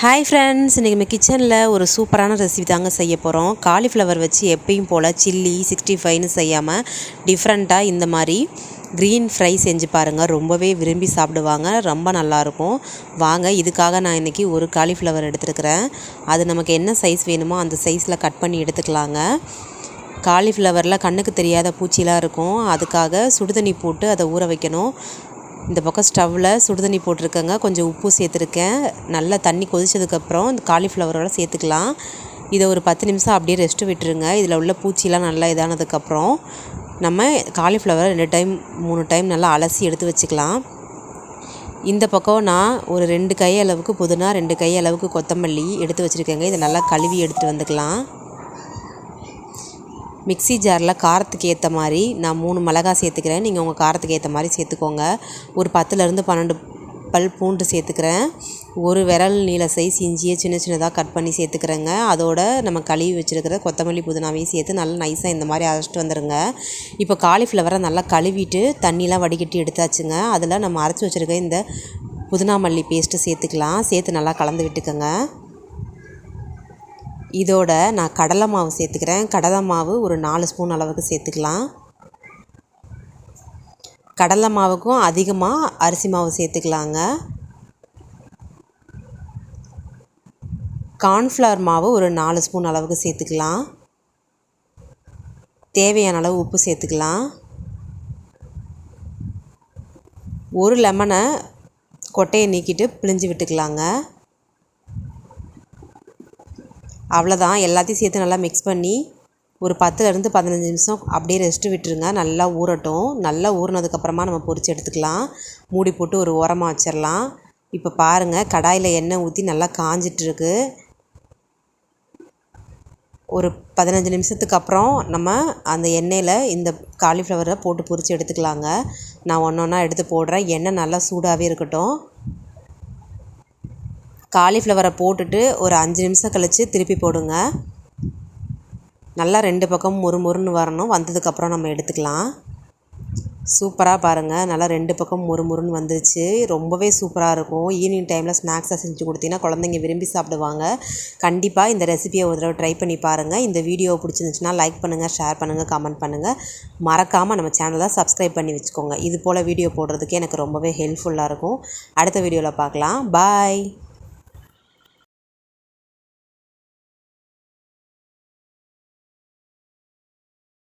Hi friends இன்றைக்கி நம்ம கிச்சனில் ஒரு சூப்பரான ரெசிபி தாங்க செய்ய போகிறோம் காலிஃப்ளவர் வச்சு எப்பயும் போல் சில்லி சிக்ஸ்டி ஃபைவ்னு செய்யாமல் டிஃப்ரெண்ட்டாக இந்த மாதிரி க்ரீன் ஃப்ரை செஞ்சு பாருங்கள் ரொம்பவே விரும்பி சாப்பிடுவாங்க. ரொம்ப நல்லாயிருக்கும் வாங்க இதுக்காக நான் இன்றைக்கி ஒரு காலிஃப்ளவர் எடுத்துருக்கிறேன். அது நமக்கு என்ன சைஸ் வேணுமோ அந்த சைஸில் கட் பண்ணி எடுத்துக்கலாங்க. காலிஃப்ளவரில் கண்ணுக்கு தெரியாத பூச்சிலாம் இருக்கும். அதுக்காக சுடுதண்ணி போட்டு அதை ஊற வைக்கணும். இந்த பக்கம் ஸ்டவ்வில் சுடுதண்ணி போட்டிருக்கேங்க. கொஞ்சம் உப்பு சேர்த்துருக்கேன். நல்லா தண்ணி கொதித்ததுக்கப்புறம் இந்த காலிஃப்ளவரோட சேர்த்துக்கலாம். இதை ஒரு பத்து நிமிஷம் அப்படியே ரெஸ்ட்டு விட்டுருங்க. இதில் உள்ள பூச்சிலாம் நல்லா இதானதுக்கப்புறம் நம்ம காலிஃப்ளவரை ரெண்டு டைம் மூணு டைம் நல்லா அலசி எடுத்து வச்சுக்கலாம். இந்த பக்கம் நான் ஒரு ரெண்டு கை அளவுக்கு புதினா ரெண்டு கை அளவுக்கு கொத்தமல்லி எடுத்து வச்சுருக்கேங்க. இதை நல்லா கழுவி எடுத்துகிட்டு வந்துக்கலாம். மிக்ஸி ஜாரில் காரத்துக்கு ஏற்ற மாதிரி நான் மூணு மிளகா சேர்த்துக்கிறேன். நீங்கள் உங்கள் காரத்துக்கு ஏற்ற மாதிரி சேர்த்துக்கோங்க. ஒரு பத்துலேருந்து பன்னெண்டு பல் பூண்டு சேர்த்துக்கிறேன். ஒரு விரல் நீல சைஸ் இஞ்சியை சின்ன சின்னதாக கட் பண்ணி சேர்த்துக்கிறேங்க. அதோட நம்ம கழுவி வச்சுருக்கிற கொத்தமல்லி புதினாவையும் சேர்த்து நல்லா நைஸாக இந்த மாதிரி அரைச்சிட்டு வந்துடுங்க இப்போ காலிஃப்ளவரை நல்லா கழுவிட்டு தண்ணிலாம் வடிகட்டி எடுத்தாச்சுங்க. அதில் நம்ம அரைச்சி வச்சுருக்க இந்த புதினா மல்லி பேஸ்ட்டு சேர்த்துக்கலாம். சேர்த்து நல்லா கலந்து விட்டுக்கோங்க. இதோட நான் கடலை மாவு சேர்த்துக்கிறேன். கடலை மாவு ஒரு நாலு ஸ்பூன் அளவுக்கு சேர்த்துக்கலாம். கடலை மாவுக்கும் அதிகமாக அரிசி மாவு சேர்த்துக்கலாங்க. கார்ன்ஃப்ளவர் மாவு ஒரு நாலு ஸ்பூன் அளவுக்கு சேர்த்துக்கலாம். தேவையான அளவு உப்பு சேர்த்துக்கலாம். ஒரு லெமனை கொட்டையை நீக்கிட்டு பிழிஞ்சு விட்டுக்கலாங்க. அவ்வளோதான் எல்லாத்தையும் சேர்த்து நல்லா மிக்ஸ் பண்ணி ஒரு பத்துலேருந்து பதினஞ்சு நிமிஷம் அப்படியே ரெஸ்ட்டு விட்டுருங்க. நல்லா ஊறட்டும். நல்லா ஊறினதுக்கப்புறமா நம்ம பொரித்து எடுத்துக்கலாம். மூடி போட்டு ஒரு ஓரமாக வச்சிடலாம் இப்போ பாருங்கள் கடாயில் எண்ணெய் ஊற்றி நல்லா காஞ்சிட்ருக்கு ஒரு பதினஞ்சு நிமிஷத்துக்கு அப்புறம் நம்ம அந்த எண்ணெயில் இந்த காலிஃப்ளவரை போட்டு பொரித்து எடுத்துக்கலாங்க. நான் ஒன்று ஒன்றா எடுத்து போடுறேன். எண்ணெய் நல்லா சூடாகவே இருக்கட்டும். காலிஃப்ளவரை போட்டுட்டு ஒரு அஞ்சு நிமிஷம் கழித்து திருப்பி போடுங்க. நல்லா ரெண்டு பக்கம் மொறு மொறுன்னு வரணும். வந்ததுக்கப்புறம் நம்ம எடுத்துக்கலாம். சூப்பராக பாருங்கள் நல்லா ரெண்டு பக்கம் மொறு மொறுன்னு வந்துருச்சு. ரொம்பவே சூப்பராக இருக்கும். ஈவினிங் டைமில் ஸ்நாக்ஸாக செஞ்சு கொடுத்தீங்கன்னா குழந்தைங்க விரும்பி சாப்பிடுவாங்க. கண்டிப்பாக இந்த ரெசிபியை ஒரு தடவை ட்ரை பண்ணி பாருங்கள் இந்த வீடியோ பிடிச்சிருந்துச்சுன்னா லைக் பண்ணுங்கள் ஷேர் பண்ணுங்கள் கமெண்ட் பண்ணுங்கள் மறக்காமல் நம்ம சேனலை சப்ஸ்கிரைப் பண்ணி வச்சுக்கோங்க. இது போல் வீடியோ போடுறதுக்கு எனக்கு ரொம்பவே ஹெல்ப்ஃபுல்லாக இருக்கும். அடுத்த வீடியோவில் பார்க்கலாம். பாய்.